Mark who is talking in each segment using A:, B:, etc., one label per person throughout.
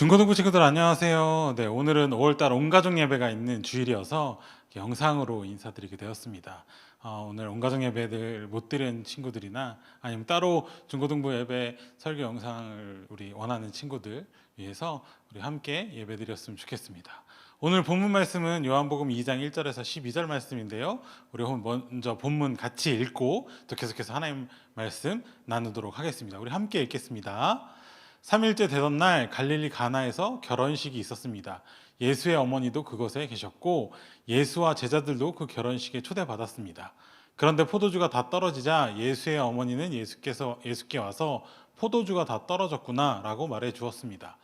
A: 중고등부 친구들 안녕하세요. 네, 오늘은 5월달 온가족 예배가 있는 주일이어서 영상으로 인사드리게 되었습니다. 어, 오늘 온가족 예배들 못 드린 친구들이나 아니면 따로 중고등부 예배 설교 영상을 우리 원하는 친구들 위해서 우리 함께 예배 드렸으면 좋겠습니다. 오늘 본문 말씀은 요한복음 2장 1절에서 12절 말씀인데요. 우리 먼저 본문 같이 읽고 또 계속해서 하나님 말씀 나누도록 하겠습니다. 우리 함께 읽겠습니다. 3일째 되던 날 갈릴리 가나에서 결혼식이 있었습니다. 예수의 어머니도 그곳에 계셨고 예수와 제자들도 그 결혼식에 초대받았습니다. 그런데 포도주가 다 떨어지자 예수의 어머니는 예수께서 예수께 와서 포도주가 다 떨어졌구나라고 말해 주었습니다.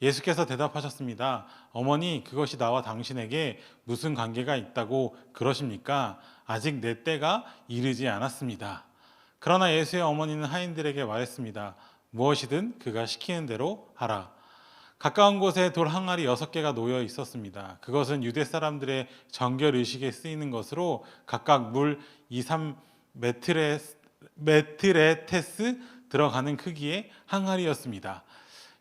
A: 예수께서 대답하셨습니다. 어머니, 그것이 나와 당신에게 무슨 관계가 있다고 그러십니까? 아직 내 때가 이르지 않았습니다. 그러나 예수의 어머니는 하인들에게 말했습니다. 무엇이든 그가 시키는 대로 하라. 가까운 곳에 돌 항아리 여섯 개가 놓여 있었습니다. 그것은 유대 사람들의 정결 의식에 쓰이는 것으로 각각 물 2, 3 메트레, 메트레테스 들어가는 크기의 항아리였습니다.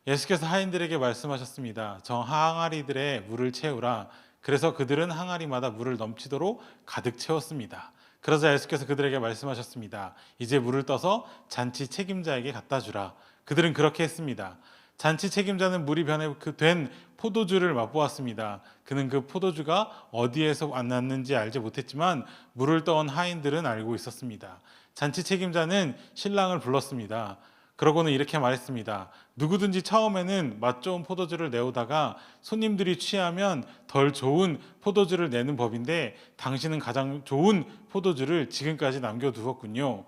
A: 예수께서 하인들에게 말씀하셨습니다. 저 항아리들의 물을 채우라. 그래서 그들은 항아리마다 물을 넘치도록 가득 채웠습니다. 그러자 예수께서 그들에게 말씀하셨습니다. 이제 물을 떠서 잔치 책임자에게 갖다 주라. 그들은 그렇게 했습니다. 잔치 책임자는 물이 변해 그된 포도주를 맛보았습니다. 그는 그 포도주가 어디에서 왔는지 알지 못했지만 물을 떠온 하인들은 알고 있었습니다. 잔치 책임자는 신랑을 불렀습니다. 그러고는 이렇게 말했습니다. 누구든지 처음에는 맛 좋은 포도주를 내오다가 손님들이 취하면 덜 좋은 포도주를 내는 법인데 당신은 가장 좋은 포도주를 지금까지 남겨두었군요.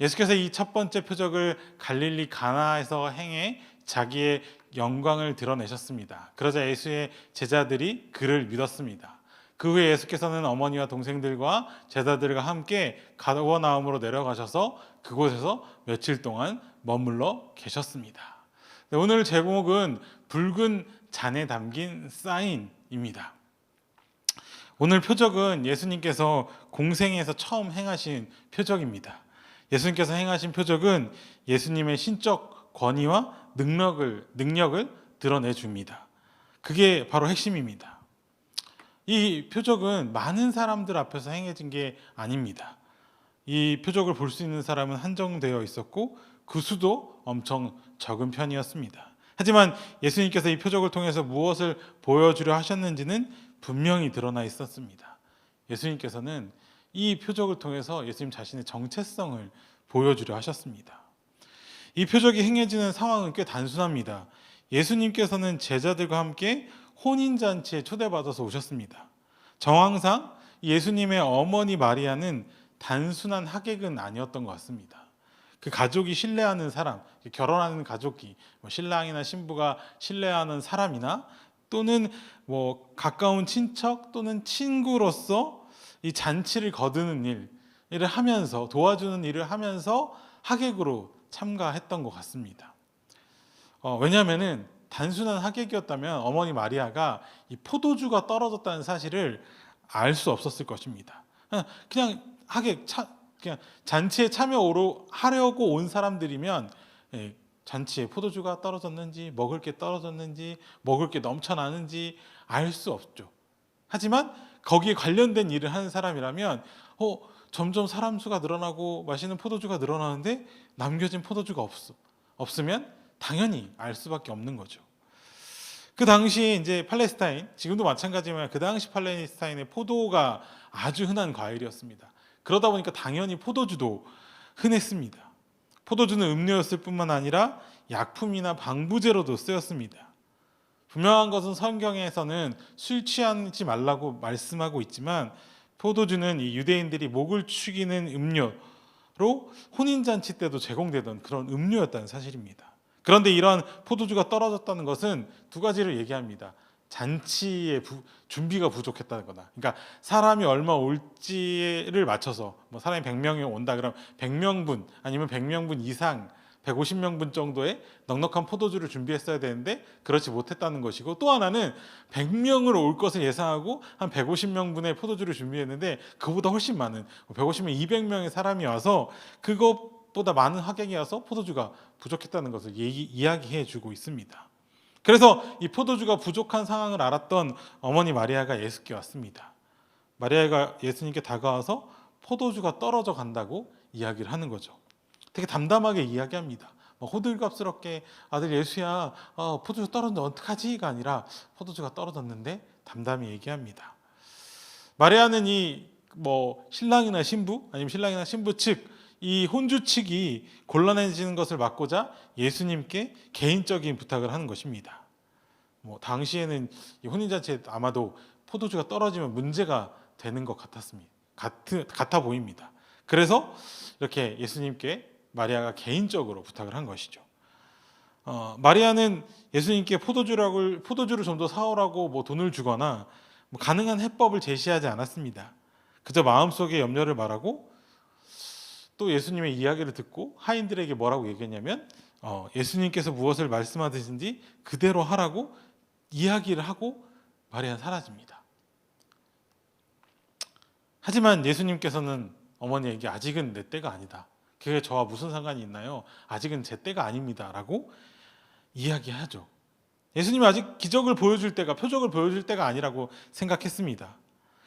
A: 예수께서 이 첫 번째 표적을 갈릴리 가나에서 행해 자기의 영광을 드러내셨습니다. 그러자 예수의 제자들이 그를 믿었습니다. 그 후에 예수께서는 어머니와 동생들과 제자들과 함께 가버나움으로 내려가셔서 그곳에서 며칠 동안 머물러 계셨습니다. 네, 오늘 제목은 붉은 잔에 담긴 사인입니다. 오늘 표적은 예수님께서 공생에서 처음 행하신 표적입니다. 예수님께서 행하신 표적은 예수님의 신적 권위와 능력을 능력을 드러내 줍니다. 그게 바로 핵심입니다. 이 표적은 많은 사람들 앞에서 행해진 게 아닙니다. 이 표적을 볼 수 있는 사람은 한정되어 있었고 그 수도 엄청 적은 편이었습니다. 하지만 예수님께서 이 표적을 통해서 무엇을 보여주려 하셨는지는 분명히 드러나 있었습니다. 예수님께서는 이 표적을 통해서 예수님 자신의 정체성을 보여주려 하셨습니다. 이 표적이 행해지는 상황은 꽤 단순합니다. 예수님께서는 제자들과 함께 혼인잔치에 초대받아서 오셨습니다. 정황상 예수님의 어머니 마리아는 단순한 하객은 아니었던 것 같습니다. 그 가족이 신뢰하는 사람, 결혼하는 가족이 뭐 신랑이나 신부가 신뢰하는 사람이나 또는 뭐 가까운 친척 또는 친구로서 이 잔치를 거두는 일, 일을 하면서 도와주는 일을 하면서 하객으로 참가했던 것 같습니다. 어, 왜냐하면은 단순한 하객이었다면 어머니 마리아가 이 포도주가 떨어졌다는 사실을 알 수 없었을 것입니다. 그냥 하객 차, 그냥 잔치에 참여 하려고 온 사람들이면 예, 잔치에 포도주가 떨어졌는지 먹을 게 떨어졌는지 먹을 게 넘쳐나는지 알 수 없죠. 하지만 거기에 관련된 일을 하는 사람이라면 어 점점 사람 수가 늘어나고 마시는 포도주가 늘어나는데 남겨진 포도주가 없어 없으면 당연히 알 수밖에 없는 거죠. 그 당시 이제 팔레스타인 지금도 마찬가지지만 그 당시 팔레스타인의 포도가 아주 흔한 과일이었습니다. 그러다 보니까 당연히 포도주도 흔했습니다. 포도주는 음료였을 뿐만 아니라 약품이나 방부제로도 쓰였습니다. 분명한 것은 성경에서는 술 취하지 말라고 말씀하고 있지만 포도주는 이 유대인들이 목을 축이는 음료로 혼인잔치 때도 제공되던 그런 음료였다는 사실입니다. 그런데 이러한 포도주가 떨어졌다는 것은 두 가지를 얘기합니다. 잔치의 부, 준비가 부족했다는 거다. 그러니까 사람이 얼마 올지를 맞춰서 뭐 사람이 100명이 온다 그러면 100명분 아니면 100명분 이상 150명분 정도의 넉넉한 포도주를 준비했어야 되는데 그렇지 못했다는 것이고 또 하나는 100명으로 올 것을 예상하고 한 150명분의 포도주를 준비했는데 그보다 훨씬 많은 150명, 200명의 사람이 와서 그것보다 많은 하객이 와서 포도주가 부족했다는 것을 얘기, 이야기해 주고 있습니다. 그래서 이 포도주가 부족한 상황을 알았던 어머니 마리아가 예수께 왔습니다. 마리아가 예수님께 다가와서 포도주가 떨어져 간다고 이야기를 하는 거죠. 되게 담담하게 이야기합니다. 뭐 호들갑스럽게 아들 예수야 어, 포도주 떨어졌는데 어떡하지가 아니라 포도주가 떨어졌는데 담담히 얘기합니다. 마리아는 이 뭐 신랑이나 신부 아니면 신랑이나 신부 측 이 혼주 측이 곤란해지는 것을 막고자 예수님께 개인적인 부탁을 하는 것입니다. 뭐 당시에는 이 혼인잔치에 아마도 포도주가 떨어지면 문제가 되는 것 같았습니다. 같은 같아 보입니다. 그래서 이렇게 예수님께 마리아가 개인적으로 부탁을 한 것이죠. 어, 마리아는 예수님께 포도주를 포도주를 좀 더 사오라고 뭐 돈을 주거나 뭐 가능한 해법을 제시하지 않았습니다. 그저 마음속에 염려를 말하고 또 예수님의 이야기를 듣고 하인들에게 뭐라고 얘기했냐면 어, 예수님께서 무엇을 말씀하시는지 그대로 하라고 이야기를 하고 마리아는 사라집니다. 하지만 예수님께서는 어머니에게 아직은 내 때가 아니다. 그게 저와 무슨 상관이 있나요? 아직은 제 때가 아닙니다라고 이야기하죠. 예수님이 아직 기적을 보여줄 때가 표적을 보여줄 때가 아니라고 생각했습니다.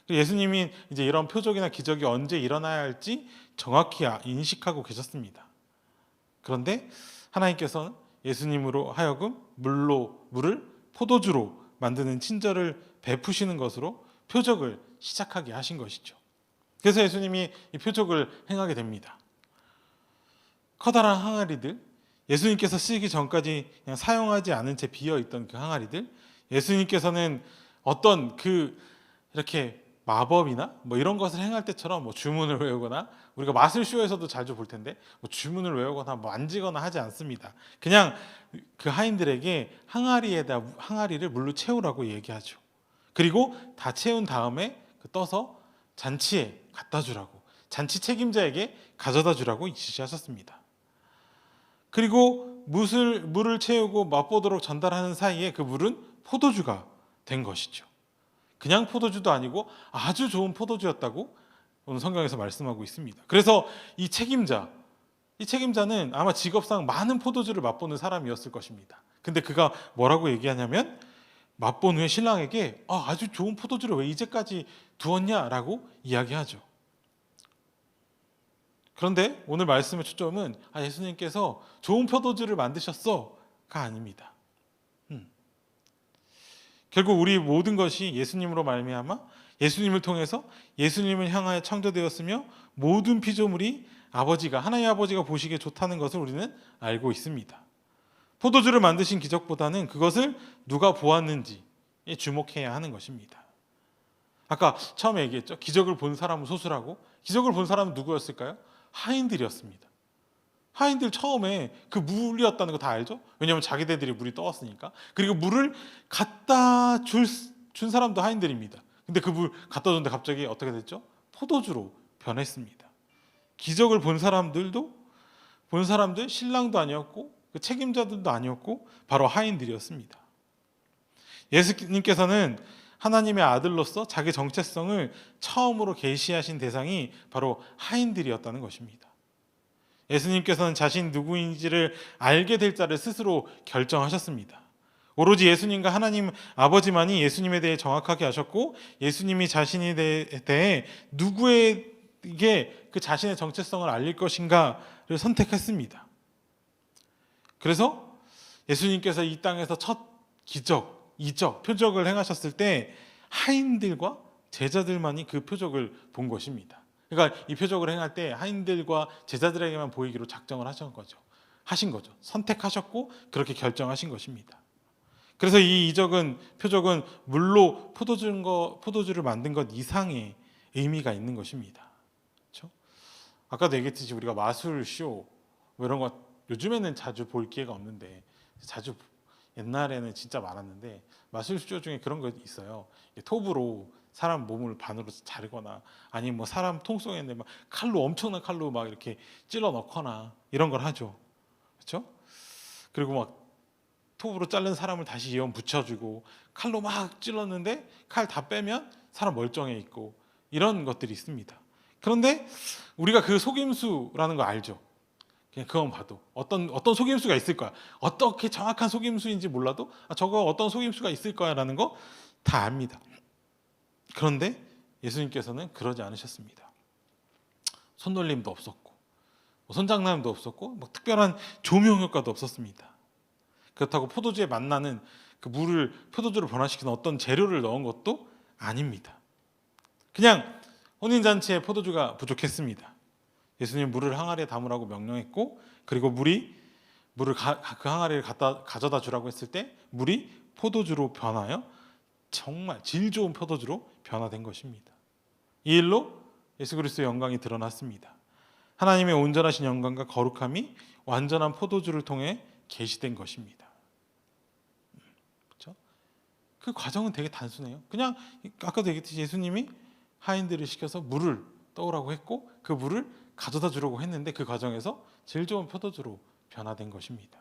A: 예수님이 이제 이런 표적이나 기적이 언제 일어나야 할지 정확히 아- 인식하고 계셨습니다. 그런데 하나님께서는 예수님으로 하여금 물로 물을 포도주로 만드는 친절을 베푸시는 것으로 표적을 시작하게 하신 것이죠. 그래서 예수님이 이 표적을 행하게 됩니다. 커다란 항아리들, 예수님께서 쓰기 전까지 그냥 사용하지 않은 채 비어 있던 그 항아리들, 예수님께서는 어떤 그 이렇게 마법이나 뭐 이런 것을 행할 때처럼 뭐 주문을 외우거나 우리가 마술 쇼에서도 자주 볼 텐데 뭐 주문을 외우거나 뭐 만지거나 하지 않습니다. 그냥 그 하인들에게 항아리에다 항아리를 물로 채우라고 얘기하죠. 그리고 다 채운 다음에 그 떠서 잔치에 갖다 주라고 잔치 책임자에게 가져다 주라고 지시하셨습니다. 그리고 물을 물을 채우고 맛보도록 전달하는 사이에 그 물은 포도주가 된 것이죠. 그냥 포도주도 아니고 아주 좋은 포도주였다고 오늘 성경에서 말씀하고 있습니다. 그래서 이 책임자, 이 책임자는 아마 직업상 많은 포도주를 맛보는 사람이었을 것입니다. 근데 그가 뭐라고 얘기하냐면 맛본 후에 신랑에게 아, 아주 좋은 포도주를 왜 이제까지 두었냐라고 이야기하죠. 그런데 오늘 말씀의 초점은 아, 예수님께서 좋은 포도주를 만드셨어가 아닙니다. 음. 결국 우리 모든 것이 예수님으로 말미암아 예수님을 통해서 예수님을 향하여 창조되었으며 모든 피조물이 아버지가 하나님 아버지가 보시기에 좋다는 것을 우리는 알고 있습니다. 포도주를 만드신 기적보다는 그것을 누가 보았는지에 주목해야 하는 것입니다. 아까 처음에 얘기했죠. 기적을 본 사람은 소수라고. 기적을 본 사람은 누구였을까요? 하인들이었습니다. 하인들 처음에 그 물이었다는 거 다 알죠? 왜냐하면 자기네들이 물이 떠왔으니까. 그리고 물을 갖다 줄, 준 사람도 하인들입니다. 근데 그 물 갖다 줬는데 갑자기 어떻게 됐죠? 포도주로 변했습니다. 기적을 본 사람들도 본 사람들 신랑도 아니었고 그 책임자들도 아니었고 바로 하인들이었습니다. 예수님께서는 하나님의 아들로서 자기 정체성을 처음으로 계시하신 대상이 바로 하인들이었다는 것입니다. 예수님께서는 자신 누구인지를 알게 될 자를 스스로 결정하셨습니다. 오로지 예수님과 하나님 아버지만이 예수님에 대해 정확하게 아셨고 예수님이 자신에 대해 누구에게 그 자신의 정체성을 알릴 것인가를 선택했습니다. 그래서 예수님께서 이 땅에서 첫 기적, 이적, 표적을 행하셨을 때 하인들과 제자들만이 그 표적을 본 것입니다. 그러니까 이 표적을 행할 때 하인들과 제자들에게만 보이기로 작정을 하신 거죠. 하신 거죠. 선택하셨고 그렇게 결정하신 것입니다. 그래서 이 이적은 표적은 물로 포도주는 거, 포도주를 만든 것 이상의 의미가 있는 것입니다. 그렇죠? 아까도 얘기했듯이 우리가 마술 쇼뭐 이런 거 요즘에는 자주 볼 기회가 없는데 자주 옛날에는 진짜 많았는데 마술 쇼 중에 그런 거 있어요. 톱으로 사람 몸을 반으로 자르거나 아니면 뭐 사람 통속에 막 칼로 엄청난 칼로 막 이렇게 찔러 넣거나 이런 걸 하죠. 그렇죠? 그리고 막 톱으로 자른 사람을 다시 이어 붙여주고 칼로 막 찔렀는데 칼 다 빼면 사람 멀쩡해 있고 이런 것들이 있습니다. 그런데 우리가 그 속임수라는 거 알죠? 그냥 그건 봐도 어떤 어떤 속임수가 있을 거야. 어떻게 정확한 속임수인지 몰라도 아, 저거 어떤 속임수가 있을 거야라는 거 다 압니다. 그런데 예수님께서는 그러지 않으셨습니다. 손놀림도 없었고 뭐 손장난도 없었고 뭐 특별한 조명 효과도 없었습니다. 그렇다고 포도주에 만나는 그 물을 포도주로 변화시키는 어떤 재료를 넣은 것도 아닙니다. 그냥 혼인 잔치에 포도주가 부족했습니다. 예수님 물을 항아리에 담으라고 명령했고 그리고 물이 물을 가, 그 항아리를 갖다 가져다 주라고 했을 때 물이 포도주로 변하여 정말 질 좋은 포도주로 변화된 것입니다. 이 일로 예수 그리스도의 영광이 드러났습니다. 하나님의 온전하신 영광과 거룩함이 완전한 포도주를 통해 계시된 것입니다. 그렇죠? 그 과정은 되게 단순해요. 그냥 아까도 얘기했듯이 예수님이 하인들을 시켜서 물을 떠오라고 했고 그 물을 가져다 주려고 했는데 그 과정에서 제일 좋은 포도주로 변화된 것입니다.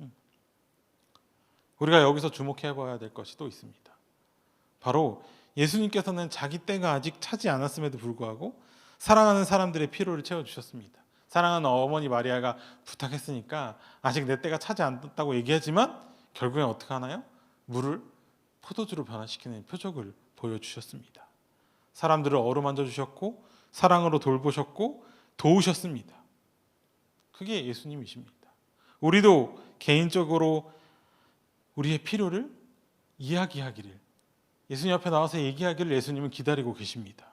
A: 음. 우리가 여기서 주목해 봐야 될 것이 또 있습니다. 바로 예수님께서는 자기 때가 아직 차지 않았음에도 불구하고 사랑하는 사람들의 필요를 채워 주셨습니다. 사랑하는 어머니 마리아가 부탁했으니까 아직 내 때가 차지 않았다고 얘기하지만 결국엔 어떻게 하나요? 물을 포도주로 변화시키는 표적을 보여주셨습니다. 사람들을 어루만져 주셨고 사랑으로 돌보셨고 도우셨습니다. 그게 예수님이십니다. 우리도 개인적으로 우리의 필요를 이야기하기를 예수님 앞에 나와서 얘기하기를 예수님은 기다리고 계십니다.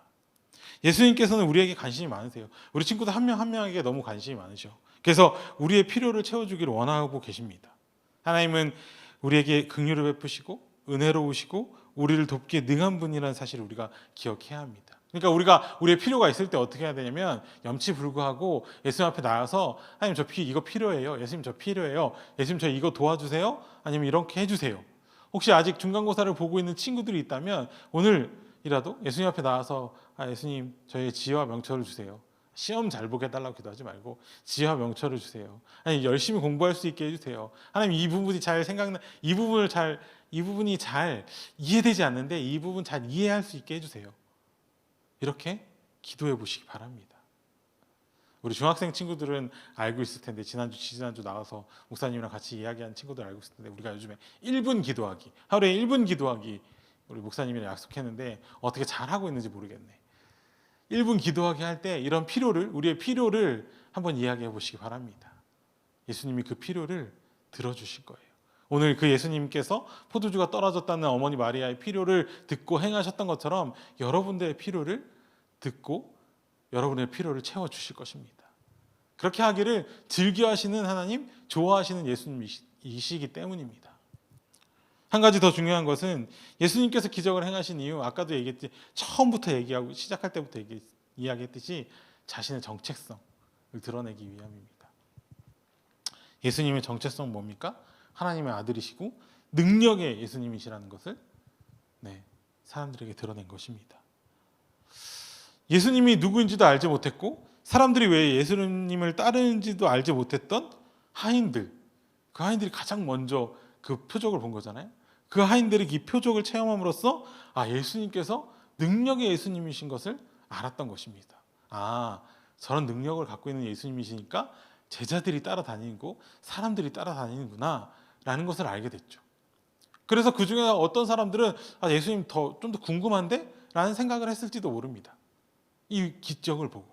A: 예수님께서는 우리에게 관심이 많으세요. 우리 친구들 한 명 한 명에게 너무 관심이 많으셔. 그래서 우리의 필요를 채워주기를 원하고 계십니다. 하나님은 우리에게 긍휼을 베푸시고 은혜로우시고 우리를 돕기에 능한 분이라는 사실을 우리가 기억해야 합니다. 그러니까 우리가 우리의 필요가 있을 때 어떻게 해야 되냐면 염치 불구하고 예수님 앞에 나와서 하나님 저 피, 이거 필요해요. 예수님 저 필요해요. 예수님 저 이거 도와주세요. 아니면 이렇게 해주세요. 혹시 아직 중간고사를 보고 있는 친구들이 있다면 오늘이라도 예수님 앞에 나와서 아, 예수님 저의 지혜와 명철을 주세요. 시험 잘 보게 해달라고 기도하지 말고 지혜와 명철을 주세요. 아니 열심히 공부할 수 있게 해주세요. 하나님 이 부분이 잘 생각나 이 부분을 잘 이 부분이 잘 이해되지 않는데 이 부분 잘 이해할 수 있게 해주세요. 이렇게 기도해 보시기 바랍니다. 우리 중학생 친구들은 알고 있을 텐데 지난주 지난주 나와서 목사님이랑 같이 이야기한 친구들 알고 있을 텐데 우리가 요즘에 1분 기도하기 하루에 1분 기도하기 우리 목사님이랑 약속했는데 어떻게 잘 하고 있는지 모르겠네. 1분 기도하기 할때 이런 필요를 우리의 필요를 한번 이야기해 보시기 바랍니다. 예수님이 그 필요를 들어주실 거예요. 오늘 그 예수님께서 포도주가 떨어졌다는 어머니 마리아의 필요를 듣고 행하셨던 것처럼 여러분들의 필요를 듣고 여러분의 필요를 채워 주실 것입니다. 그렇게 하기를 즐겨 하시는 하나님, 좋아하시는 예수님이시기 때문입니다. 한 가지 더 중요한 것은 예수님께서 기적을 행하신 이유 아까도 얘기했지 처음부터 얘기하고 시작할 때부터 얘기, 이야기했듯이 자신의 정체성을 드러내기 위함입니다. 예수님의 정체성 뭡니까? 하나님의 아들이시고 능력의 예수님이시라는 것을 네, 사람들에게 드러낸 것입니다. 예수님이 누구인지도 알지 못했고 사람들이 왜 예수님을 따르는지도 알지 못했던 하인들 그 하인들이 가장 먼저 그 표적을 본 거잖아요. 그 하인들이 이 표적을 체험함으로써 아 예수님께서 능력의 예수님이신 것을 알았던 것입니다. 아 저런 능력을 갖고 있는 예수님이시니까 제자들이 따라다니고 사람들이 따라다니는구나라는 것을 알게 됐죠. 그래서 그 중에 어떤 사람들은 아, 예수님 더 좀 더 궁금한데라는 생각을 했을지도 모릅니다. 이 기적을 보고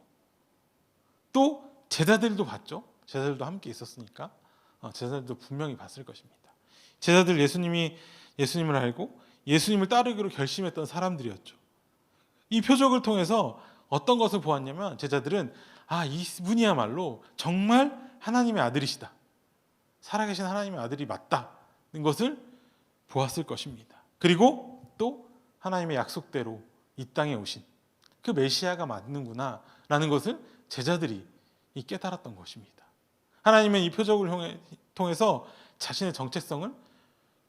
A: 또 제자들도 봤죠. 제자들도 함께 있었으니까 어, 제자들도 분명히 봤을 것입니다. 제자들 예수님이 예수님을 알고 예수님을 따르기로 결심했던 사람들이었죠. 이 표적을 통해서 어떤 것을 보았냐면 제자들은 아 이분이야말로 정말 하나님의 아들이시다. 살아계신 하나님의 아들이 맞다는 것을 보았을 것입니다. 그리고 또 하나님의 약속대로 이 땅에 오신 그 메시아가 맞는구나라는 것을 제자들이 깨달았던 것입니다. 하나님은 이 표적을 통해서 자신의 정체성을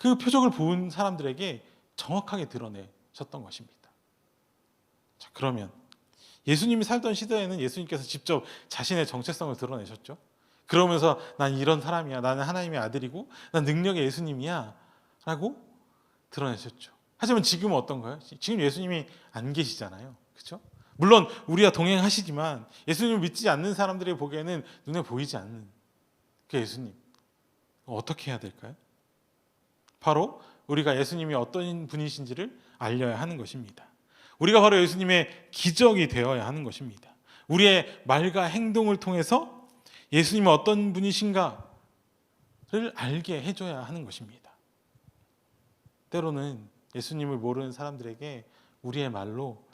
A: 그 표적을 본 사람들에게 정확하게 드러내셨던 것입니다. 자, 그러면 예수님이 살던 시대에는 예수님께서 직접 자신의 정체성을 드러내셨죠. 그러면서 난 이런 사람이야. 나는 하나님의 아들이고 난 능력의 예수님이야. 라고 드러내셨죠. 하지만 지금은 어떤가요? 지금 예수님이 안 계시잖아요. 그렇죠? 물론 우리와 동행하시지만 예수님을 믿지 않는 사람들이 보기에는 눈에 보이지 않는 그 예수님 어떻게 해야 될까요? 바로 우리가 예수님이 어떤 분이신지를 알려야 하는 것입니다. 우리가 바로 예수님의 기적이 되어야 하는 것입니다. 우리의 말과 행동을 통해서 예수님은 어떤 분이신가를 알게 해줘야 하는 것입니다. 때로는 예수님을 모르는 사람들에게 우리의 말로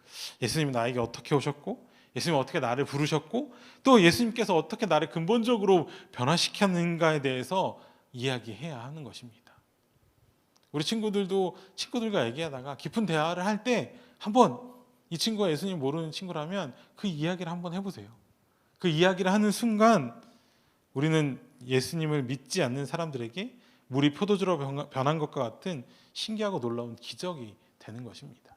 A: 예수님이 나에게 어떻게 오셨고 예수님 어떻게 나를 부르셨고 또 예수님께서 어떻게 나를 근본적으로 변화시켰는가에 대해서 이야기해야 하는 것입니다. 우리 친구들도 친구들과 얘기하다가 깊은 대화를 할 때 한번 이 친구가 예수님 모르는 친구라면 그 이야기를 한번 해보세요. 그 이야기를 하는 순간 우리는 예수님을 믿지 않는 사람들에게 물이 포도주로 변한 것과 같은 신기하고 놀라운 기적이 되는 것입니다.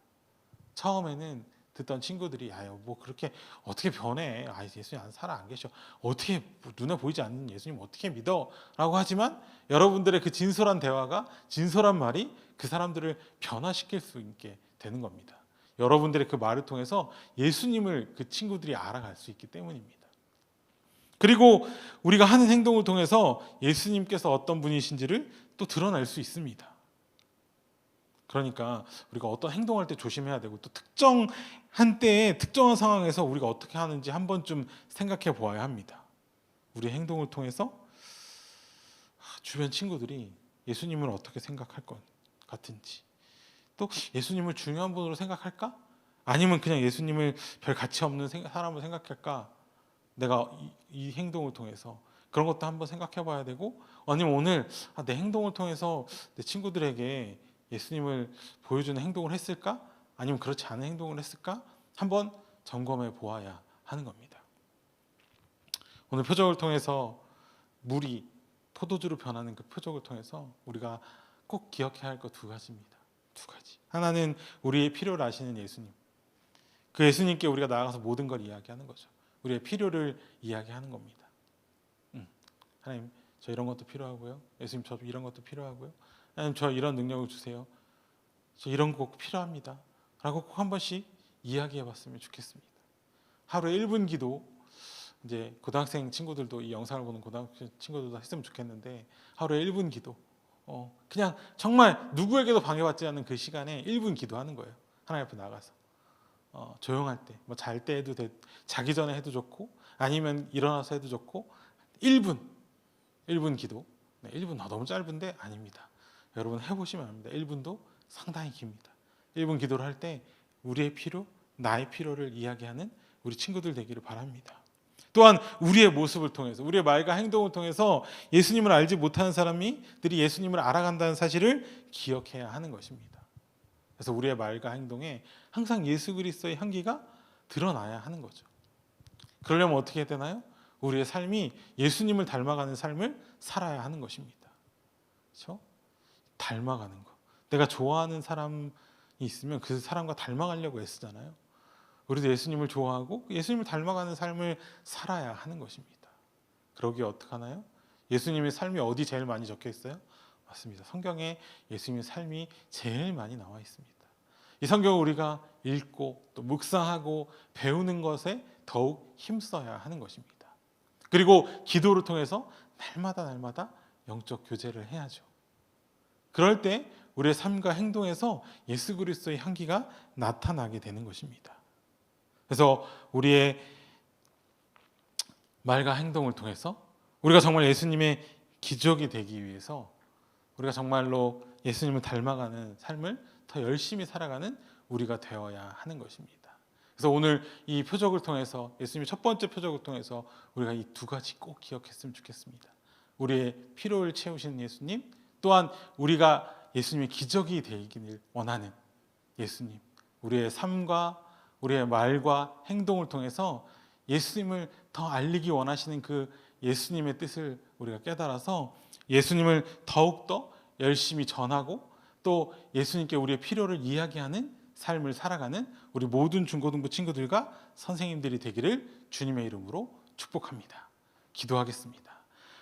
A: 처음에는 듣던 친구들이 아유 뭐 그렇게 어떻게 변해 아 예수님 안 살아 안 계셔 어떻게 눈에 보이지 않는 예수님 어떻게 믿어라고 하지만 여러분들의 그 진솔한 대화가 진솔한 말이 그 사람들을 변화시킬 수 있게 되는 겁니다. 여러분들의 그 말을 통해서 예수님을 그 친구들이 알아갈 수 있기 때문입니다. 그리고 우리가 하는 행동을 통해서 예수님께서 어떤 분이신지를 또 드러낼 수 있습니다. 그러니까 우리가 어떤 행동할 때 조심해야 되고 또 특정 한 때에 특정한 상황에서 우리가 어떻게 하는지 한 번쯤 생각해 보아야 합니다. 우리 행동을 통해서 주변 친구들이 예수님을 어떻게 생각할 것 같은지 또 예수님을 중요한 분으로 생각할까? 아니면 그냥 예수님을 별 가치 없는 사람으로 생각할까? 내가 이, 이 행동을 통해서 그런 것도 한번 생각해 봐야 되고 아니면 오늘 아, 내 행동을 통해서 내 친구들에게 예수님을 보여주는 행동을 했을까? 아니면 그렇지 않은 행동을 했을까? 한번 점검해 보아야 하는 겁니다. 오늘 표적을 통해서 물이 포도주로 변하는 그 표적을 통해서 우리가 꼭 기억해야 할 것 두 가지입니다. 두 가지. 하나는 우리의 필요를 아시는 예수님. 그 예수님께 우리가 나아가서 모든 걸 이야기하는 거죠. 우리의 필요를 이야기하는 겁니다. 음, 하나님, 저 이런 것도 필요하고요. 예수님, 저 이런 것도 필요하고요. 하나님, 저 이런 능력을 주세요. 저 이런 거꼭 필요합니다. 라고 꼭 한 번씩 이야기해 봤으면 좋겠습니다. 하루에 1분 기도 이제 고등학생 친구들도 이 영상을 보는 고등학생 친구들도 했으면 좋겠는데 하루에 1분 기도 어, 그냥 정말 누구에게도 방해받지 않는 그 시간에 1분 기도하는 거예요. 하나님 앞에 나가서 어, 조용할 때, 뭐 잘 때 해도 돼, 자기 전에 해도 좋고 아니면 일어나서 해도 좋고 1분, 1분 기도. 네, 1분 너무 짧은데 아닙니다. 여러분 해 보시면 압니다. 1분도 상당히 깁니다. 1분 기도를 할 때 우리의 필요, 나의 필요를 이야기하는 우리 친구들 되기를 바랍니다. 또한 우리의 모습을 통해서 우리의 말과 행동을 통해서 예수님을 알지 못하는 사람이들이 예수님을 알아간다는 사실을 기억해야 하는 것입니다. 그래서 우리의 말과 행동에 항상 예수 그리스도의 향기가 드러나야 하는 거죠. 그러려면 어떻게 해야 되나요? 우리의 삶이 예수님을 닮아가는 삶을 살아야 하는 것입니다. 그렇죠? 닮아가는 거. 내가 좋아하는 사람이 있으면 그 사람과 닮아가려고 애쓰잖아요. 우리도 예수님을 좋아하고 예수님을 닮아가는 삶을 살아야 하는 것입니다. 그러기 어떻게 하나요? 예수님의 삶이 어디 제일 많이 적혀 있어요? 맞습니다. 성경에 예수님의 삶이 제일 많이 나와 있습니다. 이 성경을 우리가 읽고 또 묵상하고 배우는 것에 더욱 힘써야 하는 것입니다. 그리고 기도를 통해서 날마다 날마다 영적 교제를 해야죠. 그럴 때 우리의 삶과 행동에서 예수 그리스도의 향기가 나타나게 되는 것입니다. 그래서 우리의 말과 행동을 통해서 우리가 정말 예수님의 기적이 되기 위해서 우리가 정말로 예수님을 닮아가는 삶을 더 열심히 살아가는 우리가 되어야 하는 것입니다. 그래서 오늘 이 표적을 통해서 예수님의 첫 번째 표적을 통해서 우리가 이 두 가지 꼭 기억했으면 좋겠습니다. 우리의 필요를 채우시는 예수님, 또한 우리가 예수님의 기적이 되기를 원하는 예수님, 우리의 삶과 우리의 말과 행동을 통해서 예수님을 더 알리기 원하시는 그 예수님의 뜻을 우리가 깨달아서 예수님을 더욱더 열심히 전하고 또 예수님께 우리의 필요를 이야기하는 삶을 살아가는 우리 모든 중고등부 친구들과 선생님들이 되기를 주님의 이름으로 축복합니다. 기도하겠습니다.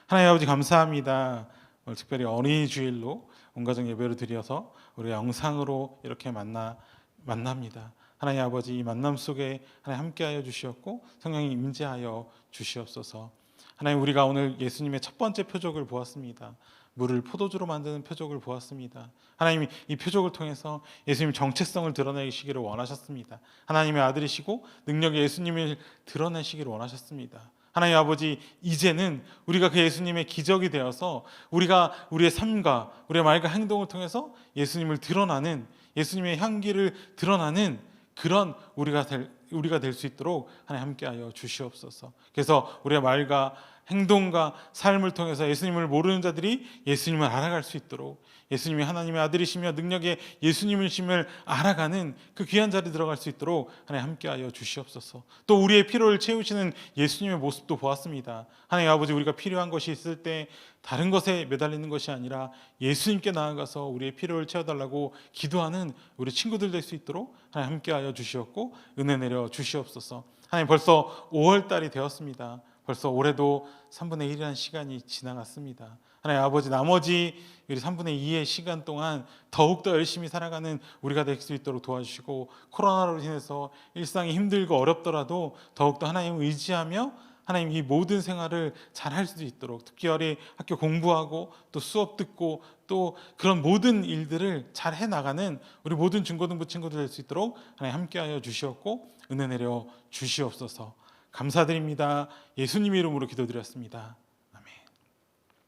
A: 하나님 아버지 감사합니다. 오늘 특별히 어린이 주일로 온가정 예배를 드려서 우리 영상으로 이렇게 만나 만납니다. 하나님 아버지 이 만남 속에 하나님 함께하여 주시었고 성령이 임재하여 주시옵소서. 하나님 우리가 오늘 예수님의 첫 번째 표적을 보았습니다. 물을 포도주로 만드는 표적을 보았습니다. 하나님이 이 표적을 통해서 예수님 정체성을 드러내시기를 원하셨습니다. 하나님의 아들이시고 능력의 예수님을 드러내시기를 원하셨습니다. 하나님 아버지 이제는 우리가 그 예수님의 기적이 되어서 우리가 우리의 삶과 우리의 말과 행동을 통해서 예수님을 드러나는 예수님의 향기를 드러나는 그런 우리가 될 우리가 될 수 있도록 하나님 함께하여 주시옵소서. 그래서 우리의 말과 행동과 삶을 통해서 예수님을 모르는 자들이 예수님을 알아갈 수 있도록 예수님이 하나님의 아들이시며 능력의 예수님이심을 알아가는 그 귀한 자리에 들어갈 수 있도록 하나님 함께하여 주시옵소서. 또 우리의 필요를 채우시는 예수님의 모습도 보았습니다. 하나님 아버지 우리가 필요한 것이 있을 때 다른 것에 매달리는 것이 아니라 예수님께 나아가서 우리의 필요를 채워달라고 기도하는 우리 친구들 될 수 있도록 하나님 함께하여 주시었고 은혜 내려 주시옵소서. 하나님 벌써 5월 달이 되었습니다. 벌써 올해도 3분의 1이라는 시간이 지나갔습니다. 하나님 아버지 나머지 우리 3분의 2의 시간 동안 더욱더 열심히 살아가는 우리가 될 수 있도록 도와주시고 코로나로 인해서 일상이 힘들고 어렵더라도 더욱더 하나님을 의지하며 하나님 이 모든 생활을 잘 할 수 있도록 특별히 학교 공부하고 또 수업 듣고 또 그런 모든 일들을 잘 해 나가는 우리 모든 중고등부 친구들 될 수 있도록 하나님 함께하여 주시었고 은혜 내려 주시옵소서. 감사드립니다. 예수님 이름으로 기도드렸습니다